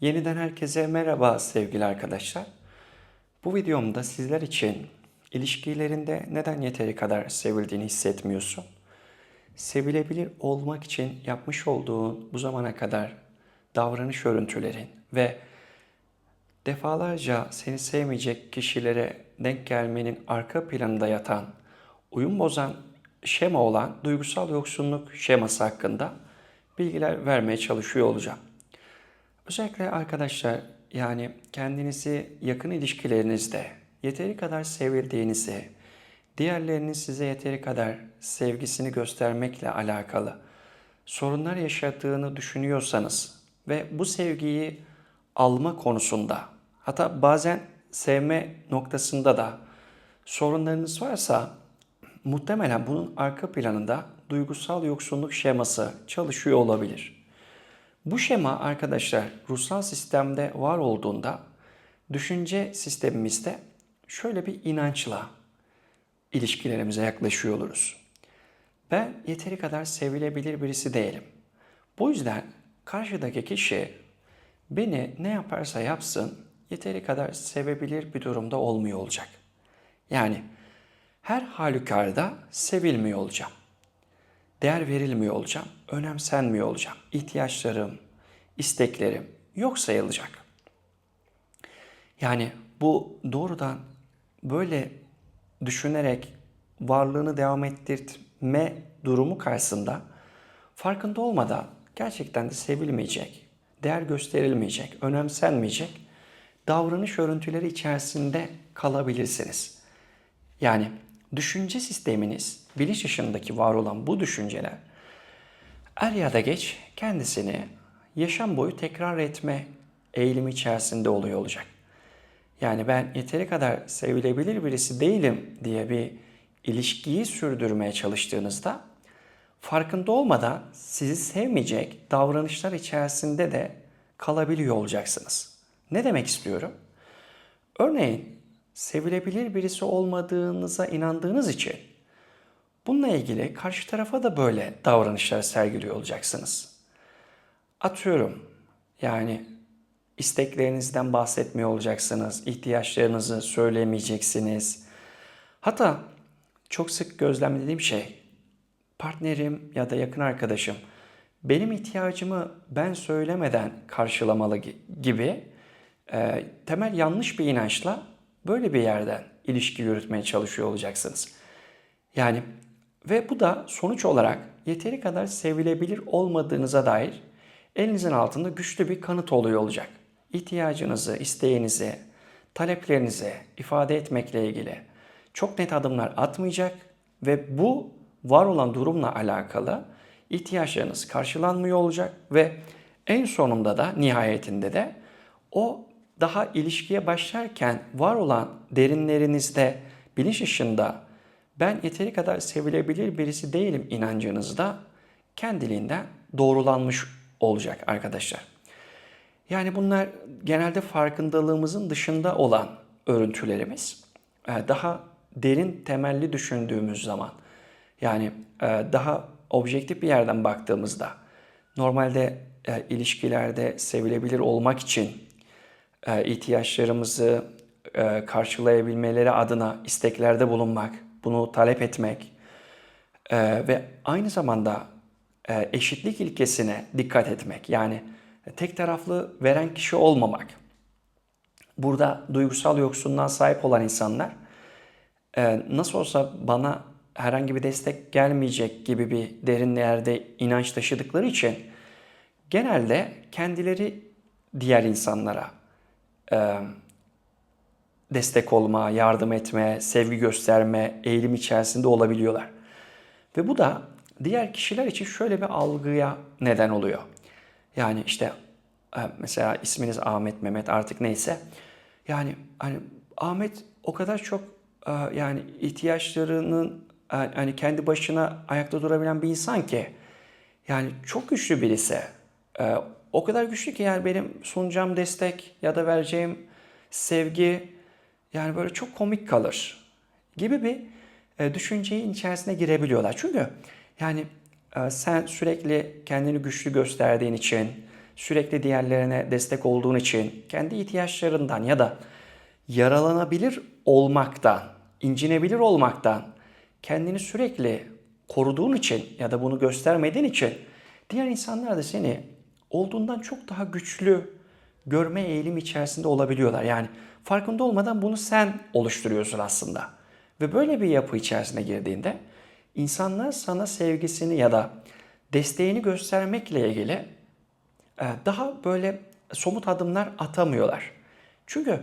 Yeniden herkese merhaba sevgili arkadaşlar. Bu videomda sizler için ilişkilerinde neden yeteri kadar sevildiğini hissetmiyorsun? Sevilebilir olmak için yapmış olduğun bu zamana kadar davranış örüntülerin ve defalarca seni sevmeyecek kişilere denk gelmenin arka planında yatan, uyum bozan şema olan duygusal yoksunluk şeması hakkında bilgiler vermeye çalışıyor olacağım. Özellikle arkadaşlar yani kendinizi yakın ilişkilerinizde yeteri kadar sevildiğinizi, diğerlerinin size yeteri kadar sevgisini göstermekle alakalı sorunlar yaşadığını düşünüyorsanız ve bu sevgiyi alma konusunda hatta bazen sevme noktasında da sorunlarınız varsa muhtemelen bunun arka planında duygusal yoksunluk şeması çalışıyor olabilir. Bu şema arkadaşlar ruhsal sistemde var olduğunda düşünce sistemimizde şöyle bir inançla ilişkilerimize yaklaşıyor oluruz. Ben yeteri kadar sevilebilir birisi değilim. Bu yüzden karşıdaki kişi beni ne yaparsa yapsın yeteri kadar sevebilir bir durumda olmuyor olacak. Yani her halükarda sevilmiyor olacağım. Değer verilmiyor olacağım, önemsenmiyor olacağım. İhtiyaçlarım, isteklerim yok sayılacak. Yani bu doğrudan böyle düşünerek varlığını devam ettirme durumu karşısında farkında olmadan gerçekten de sevilmeyecek, değer gösterilmeyecek, önemsenmeyecek davranış örüntüleri içerisinde kalabilirsiniz. Yani düşünce sisteminiz, bilinç dışındaki var olan bu düşünceler er ya da geç kendisini yaşam boyu tekrar etme eğilimi içerisinde oluyor olacak. Yani ben yeteri kadar sevilebilir birisi değilim diye bir ilişkiyi sürdürmeye çalıştığınızda farkında olmadan sizi sevmeyecek davranışlar içerisinde de kalabiliyor olacaksınız. Ne demek istiyorum? Örneğin sevilebilir birisi olmadığınıza inandığınız için bununla ilgili karşı tarafa da böyle davranışlar sergiliyor olacaksınız. Atıyorum yani isteklerinizden bahsetmiyor olacaksınız, ihtiyaçlarınızı söylemeyeceksiniz. Hatta çok sık gözlemlediğim şey partnerim ya da yakın arkadaşım benim ihtiyacımı ben söylemeden karşılamalı gibi e, temel yanlış bir inançla böyle bir yerden ilişki yürütmeye çalışıyor olacaksınız. Yani ve bu da sonuç olarak yeteri kadar sevilebilir olmadığınıza dair elinizin altında güçlü bir kanıt oluyor olacak. İhtiyacınızı, isteğinizi, taleplerinizi ifade etmekle ilgili çok net adımlar atmayacak ve bu var olan durumla alakalı ihtiyaçlarınız karşılanmıyor olacak ve en sonunda da nihayetinde de o daha ilişkiye başlarken var olan derinlerinizde bilinç ışığında ben yeteri kadar sevilebilir birisi değilim inancınızda kendiliğinden doğrulanmış olacak arkadaşlar. Yani bunlar genelde farkındalığımızın dışında olan örüntülerimiz. Daha derin temelli düşündüğümüz zaman yani daha objektif bir yerden baktığımızda normalde ilişkilerde sevilebilir olmak için ihtiyaçlarımızı karşılayabilmeleri adına isteklerde bulunmak, bunu talep etmek ve aynı zamanda eşitlik ilkesine dikkat etmek. Yani tek taraflı veren kişi olmamak. Burada duygusal yoksunluğa sahip olan insanlar nasıl olsa bana herhangi bir destek gelmeyecek gibi bir derin yerde inanç taşıdıkları için genelde kendileri diğer insanlara destek olma, yardım etme, sevgi gösterme eğilim içerisinde olabiliyorlar. Ve bu da diğer kişiler için şöyle bir algıya neden oluyor. Yani işte mesela isminiz Ahmet, Mehmet artık neyse. Yani hani Ahmet o kadar çok yani ihtiyaçlarının hani kendi başına ayakta durabilen bir insan ki yani çok güçlü birisi. O kadar güçlü ki yani benim sunacağım destek ya da vereceğim sevgi yani böyle çok komik kalır gibi bir düşünceyi içerisine girebiliyorlar. Çünkü yani sen sürekli kendini güçlü gösterdiğin için, sürekli diğerlerine destek olduğun için, kendi ihtiyaçlarından ya da yaralanabilir olmaktan, incinebilir olmaktan kendini sürekli koruduğun için ya da bunu göstermediğin için diğer insanlar da seni olduğundan çok daha güçlü görme eğilimi içerisinde olabiliyorlar. Yani farkında olmadan bunu sen oluşturuyorsun aslında. Ve böyle bir yapı içerisine girdiğinde insanlar sana sevgisini ya da desteğini göstermekle ilgili e, daha böyle somut adımlar atamıyorlar. Çünkü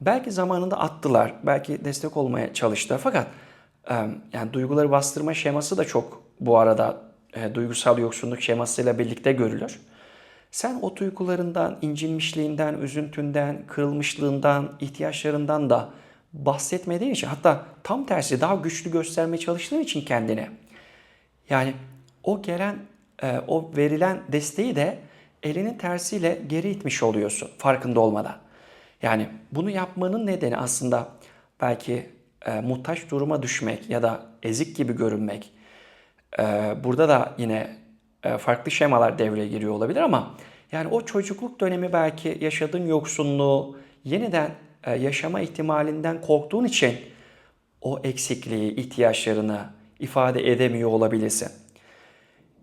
belki zamanında attılar, belki destek olmaya çalıştılar fakat e, yani duyguları bastırma şeması da çok bu arada e, duygusal yoksunluk şemasıyla birlikte görülür. Sen o duygularından, incinmişliğinden, üzüntünden, kırılmışlığından, ihtiyaçlarından da bahsetmediğin için hatta tam tersi daha güçlü göstermeye çalıştığın için kendini yani o gelen, e, o verilen desteği de elinin tersiyle geri itmiş oluyorsun farkında olmadan. Yani bunu yapmanın nedeni aslında belki e, muhtaç duruma düşmek ya da ezik gibi görünmek. E, burada da yine farklı şemalar devreye giriyor olabilir ama yani o çocukluk dönemi belki yaşadığın yoksunluğu yeniden e, yaşama ihtimalinden korktuğun için o eksikliği, ihtiyaçlarını ifade edemiyor olabilirsin.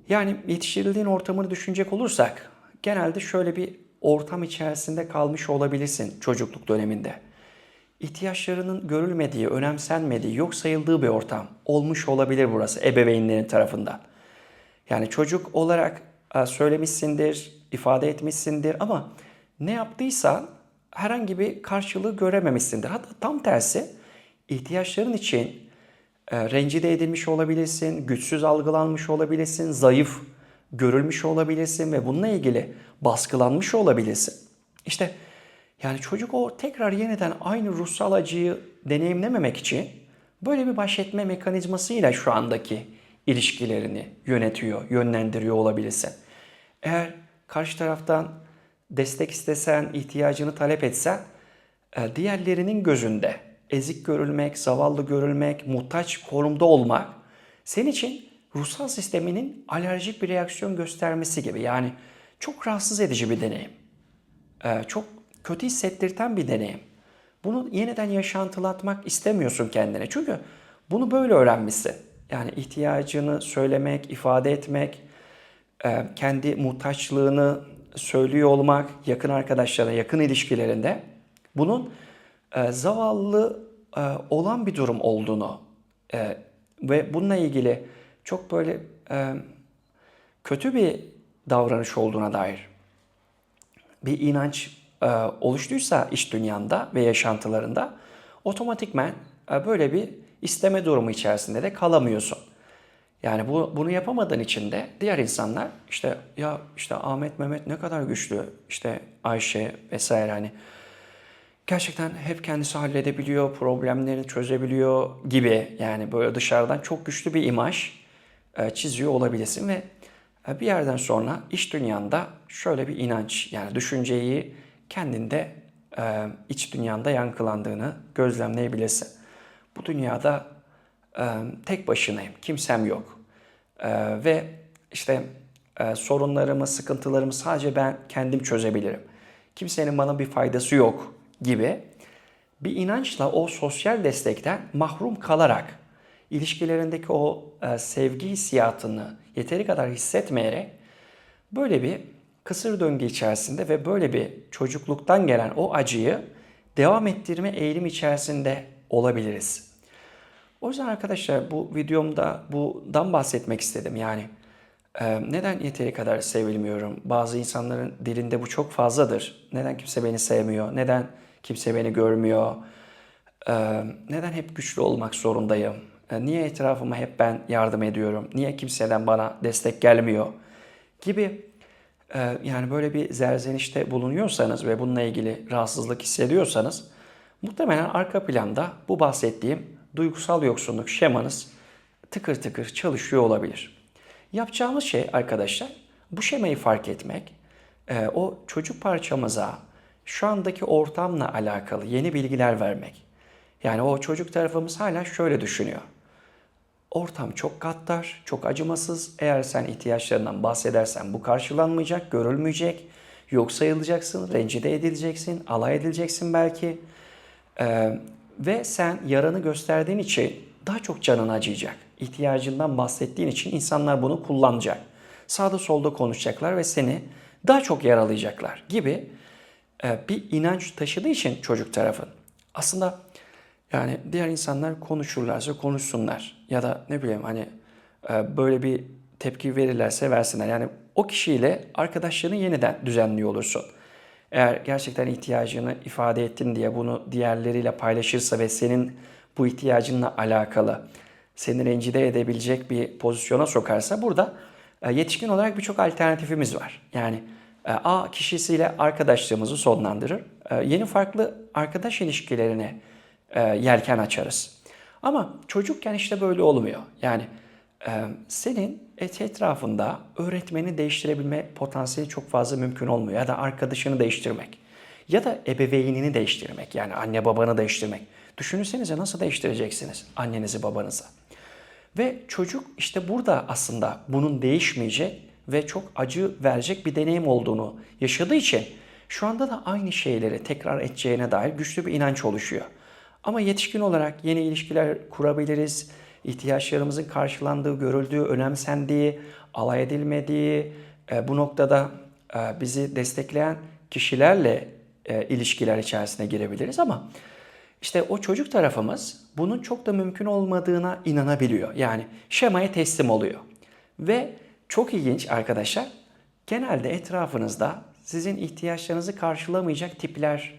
Yani yetiştirildiğin ortamını düşünecek olursak genelde şöyle bir ortam içerisinde kalmış olabilirsin çocukluk döneminde. İhtiyaçlarının görülmediği, önemsenmediği, yok sayıldığı bir ortam olmuş olabilir burası ebeveynlerin tarafından. Yani çocuk olarak e, söylemişsindir, ifade etmişsindir ama ne yaptıysan herhangi bir karşılığı görememişsindir. Hatta tam tersi ihtiyaçların için e, rencide edilmiş olabilirsin, güçsüz algılanmış olabilirsin, zayıf görülmüş olabilirsin ve bununla ilgili baskılanmış olabilirsin. İşte yani çocuk o tekrar yeniden aynı ruhsal acıyı deneyimlememek için böyle bir baş etme mekanizmasıyla şu andaki ilişkilerini yönetiyor, yönlendiriyor olabilirsin. Eğer karşı taraftan destek istesen, ihtiyacını talep etsen e, diğerlerinin gözünde ezik görülmek, zavallı görülmek, muhtaç konumda olmak senin için ruhsal sisteminin alerjik bir reaksiyon göstermesi gibi. Yani çok rahatsız edici bir deneyim. E, çok kötü hissettirten bir deneyim. Bunu yeniden yaşantılatmak istemiyorsun kendine. Çünkü bunu böyle öğrenmişsin. Yani ihtiyacını söylemek, ifade etmek, e, kendi muhtaçlığını söylüyor olmak yakın arkadaşlara, yakın ilişkilerinde bunun e, zavallı e, olan bir durum olduğunu ve bununla ilgili çok böyle kötü bir davranış olduğuna dair bir inanç oluştuysa iş dünyanda ve yaşantılarında otomatikmen böyle bir isteme durumu içerisinde de kalamıyorsun. Yani bu, bunu yapamadığın için de diğer insanlar işte ya işte Ahmet Mehmet ne kadar güçlü işte Ayşe vesaire hani gerçekten hep kendisi halledebiliyor, problemlerini çözebiliyor gibi yani böyle dışarıdan çok güçlü bir imaj e, çiziyor olabilirsin ve e, bir yerden sonra iş dünyanda şöyle bir inanç yani düşünceyi kendinde e, iç dünyanda yankılandığını gözlemleyebilirsin. Bu dünyada e, tek başınayım, kimsem yok. E, ve işte e, sorunlarımı, sıkıntılarımı sadece ben kendim çözebilirim. Kimsenin bana bir faydası yok gibi bir inançla o sosyal destekten mahrum kalarak ilişkilerindeki o e, sevgi hissiyatını yeteri kadar hissetmeyerek böyle bir kısır döngü içerisinde ve böyle bir çocukluktan gelen o acıyı devam ettirme eğilim içerisinde olabiliriz. O yüzden arkadaşlar bu videomda bundan bahsetmek istedim. Yani e, neden yeteri kadar sevilmiyorum? Bazı insanların dilinde bu çok fazladır. Neden kimse beni sevmiyor? Neden kimse beni görmüyor? E, neden hep güçlü olmak zorundayım? E, niye etrafıma hep ben yardım ediyorum? Niye kimseden bana destek gelmiyor? Gibi yani böyle bir zerzenişte bulunuyorsanız ve bununla ilgili rahatsızlık hissediyorsanız muhtemelen arka planda bu bahsettiğim duygusal yoksunluk şemanız tıkır tıkır çalışıyor olabilir. Yapacağımız şey arkadaşlar bu şemayı fark etmek, e, o çocuk parçamıza şu andaki ortamla alakalı yeni bilgiler vermek. Yani o çocuk tarafımız hala şöyle düşünüyor. ortam çok gaddar, çok acımasız. Eğer sen ihtiyaçlarından bahsedersen bu karşılanmayacak, görülmeyecek. Yok sayılacaksın, rencide edileceksin, alay edileceksin belki. Ee, ve sen yaranı gösterdiğin için daha çok canın acıyacak. İhtiyacından bahsettiğin için insanlar bunu kullanacak. Sağda solda konuşacaklar ve seni daha çok yaralayacaklar gibi e, bir inanç taşıdığı için çocuk tarafın. Aslında yani diğer insanlar konuşurlarsa konuşsunlar ya da ne bileyim hani e, böyle bir tepki verirlerse versinler. Yani o kişiyle arkadaşlığını yeniden düzenliyor olursun. Eğer gerçekten ihtiyacını ifade ettin diye bunu diğerleriyle paylaşırsa ve senin bu ihtiyacınla alakalı seni rencide edebilecek bir pozisyona sokarsa burada e, yetişkin olarak birçok alternatifimiz var. Yani e, A kişisiyle arkadaşlığımızı sonlandırır. E, yeni farklı arkadaş ilişkilerine yelken açarız. Ama çocukken işte böyle olmuyor. Yani senin etrafında öğretmeni değiştirebilme potansiyeli çok fazla mümkün olmuyor. Ya da arkadaşını değiştirmek. Ya da ebeveynini değiştirmek. Yani anne babanı değiştirmek. Düşünürsenize nasıl değiştireceksiniz annenizi babanızı. Ve çocuk işte burada aslında bunun değişmeyecek ve çok acı verecek bir deneyim olduğunu yaşadığı için şu anda da aynı şeyleri tekrar edeceğine dair güçlü bir inanç oluşuyor. Ama yetişkin olarak yeni ilişkiler kurabiliriz. İhtiyaçlarımızın karşılandığı, görüldüğü, önemsendiği, alay edilmediği, e, bu noktada e, bizi destekleyen kişilerle e, ilişkiler içerisine girebiliriz ama işte o çocuk tarafımız bunun çok da mümkün olmadığına inanabiliyor. Yani şemaya teslim oluyor. Ve çok ilginç arkadaşlar, genelde etrafınızda sizin ihtiyaçlarınızı karşılamayacak tipler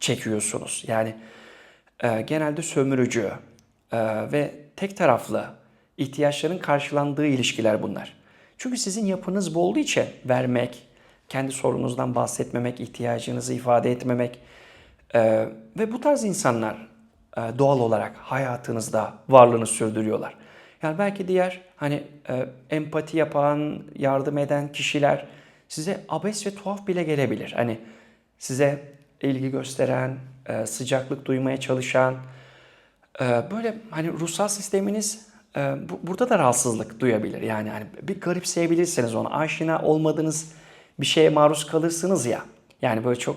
çekiyorsunuz. Yani e, genelde sömürücü e, ve tek taraflı ihtiyaçların karşılandığı ilişkiler bunlar. Çünkü sizin yapınız bu olduğu için vermek, kendi sorununuzdan bahsetmemek, ihtiyacınızı ifade etmemek, ee, ve bu tarz insanlar e, doğal olarak hayatınızda varlığını sürdürüyorlar. Yani belki diğer hani e, empati yapan, yardım eden kişiler size abes ve tuhaf bile gelebilir. Hani size ilgi gösteren, e, sıcaklık duymaya çalışan, böyle hani ruhsal sisteminiz e, bu, burada da rahatsızlık duyabilir. Yani hani bir garipseyebilirsiniz onu. Aşina olmadığınız bir şeye maruz kalırsınız ya. Yani böyle çok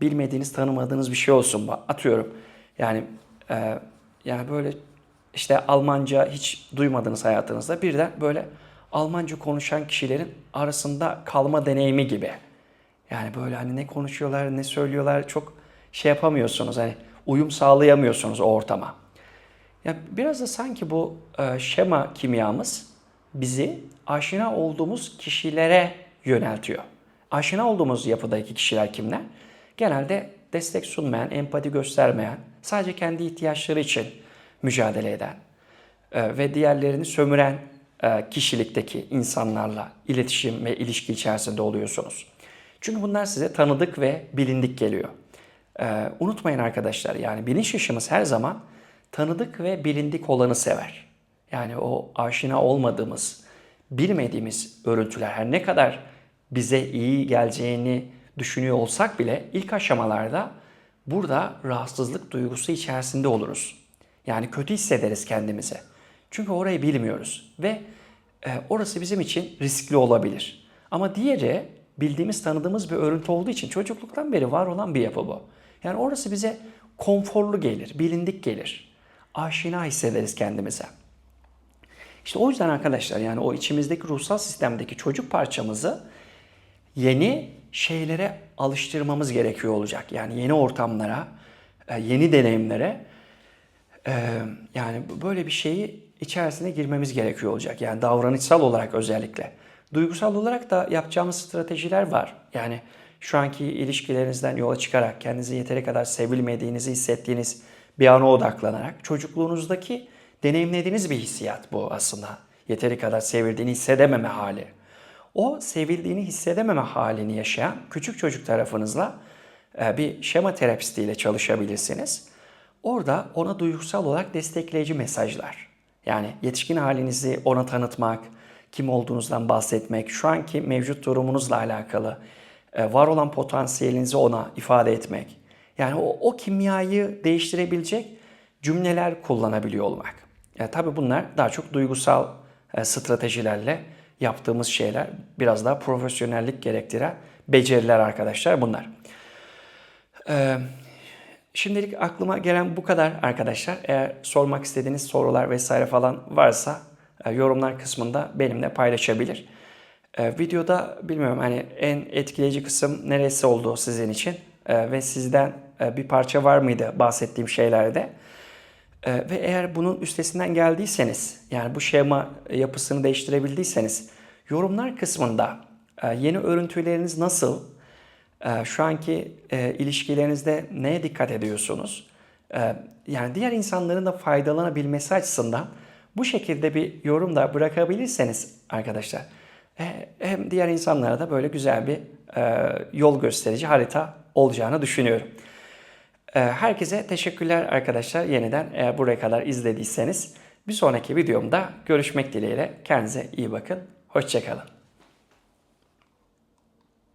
bilmediğiniz, tanımadığınız bir şey olsun. Atıyorum yani e, yani böyle işte Almanca hiç duymadığınız hayatınızda birden böyle Almanca konuşan kişilerin arasında kalma deneyimi gibi. Yani böyle hani ne konuşuyorlar, ne söylüyorlar çok şey yapamıyorsunuz. Hani uyum sağlayamıyorsunuz o ortama. Ya biraz da sanki bu e, şema kimyamız bizi aşina olduğumuz kişilere yöneltiyor. Aşina olduğumuz yapıdaki kişiler kimler? genelde destek sunmayan, empati göstermeyen, sadece kendi ihtiyaçları için mücadele eden e, ve diğerlerini sömüren e, kişilikteki insanlarla iletişim ve ilişki içerisinde oluyorsunuz. Çünkü bunlar size tanıdık ve bilindik geliyor. E, unutmayın arkadaşlar yani bilinç yaşımız her zaman tanıdık ve bilindik olanı sever. Yani o aşina olmadığımız, bilmediğimiz örüntüler her ne kadar bize iyi geleceğini düşünüyor olsak bile ilk aşamalarda burada rahatsızlık duygusu içerisinde oluruz. Yani kötü hissederiz kendimize. Çünkü orayı bilmiyoruz ve e, orası bizim için riskli olabilir. Ama diğeri bildiğimiz, tanıdığımız bir örüntü olduğu için çocukluktan beri var olan bir yapı bu. Yani orası bize konforlu gelir, bilindik gelir. Aşina hissederiz kendimize. İşte o yüzden arkadaşlar yani o içimizdeki ruhsal sistemdeki çocuk parçamızı yeni şeylere alıştırmamız gerekiyor olacak. Yani yeni ortamlara, e, yeni deneyimlere e, yani böyle bir şeyi içerisine girmemiz gerekiyor olacak. Yani davranışsal olarak özellikle. Duygusal olarak da yapacağımız stratejiler var. Yani şu anki ilişkilerinizden yola çıkarak kendinizi yeteri kadar sevilmediğinizi hissettiğiniz bir ana odaklanarak çocukluğunuzdaki deneyimlediğiniz bir hissiyat bu aslında. Yeteri kadar sevildiğini hissedememe hali. O sevildiğini hissedememe halini yaşayan küçük çocuk tarafınızla e, bir şema terapistiyle çalışabilirsiniz. Orada ona duygusal olarak destekleyici mesajlar. Yani yetişkin halinizi ona tanıtmak, kim olduğunuzdan bahsetmek, şu anki mevcut durumunuzla alakalı e, var olan potansiyelinizi ona ifade etmek. Yani o, o kimyayı değiştirebilecek cümleler kullanabiliyor olmak. E, tabii bunlar daha çok duygusal e, stratejilerle yaptığımız şeyler. Biraz daha profesyonellik gerektiren beceriler arkadaşlar bunlar. Ee, şimdilik aklıma gelen bu kadar arkadaşlar. Eğer sormak istediğiniz sorular vesaire falan varsa e, yorumlar kısmında benimle paylaşabilir. E, videoda bilmiyorum hani en etkileyici kısım neresi oldu sizin için E, ve sizden e, bir parça var mıydı bahsettiğim şeylerde? E, ve eğer bunun üstesinden geldiyseniz yani bu şema yapısını değiştirebildiyseniz yorumlar kısmında e, yeni örüntüleriniz nasıl? Şu anki e, ilişkilerinizde neye dikkat ediyorsunuz? Yani diğer insanların da faydalanabilmesi açısından bu şekilde bir yorum da bırakabilirseniz arkadaşlar e, hem diğer insanlara da böyle güzel bir e, yol gösterici harita olacağını düşünüyorum. E, herkese teşekkürler arkadaşlar yeniden eğer buraya kadar izlediyseniz. Bir sonraki videomda görüşmek dileğiyle kendinize iyi bakın. Hoşçakalın.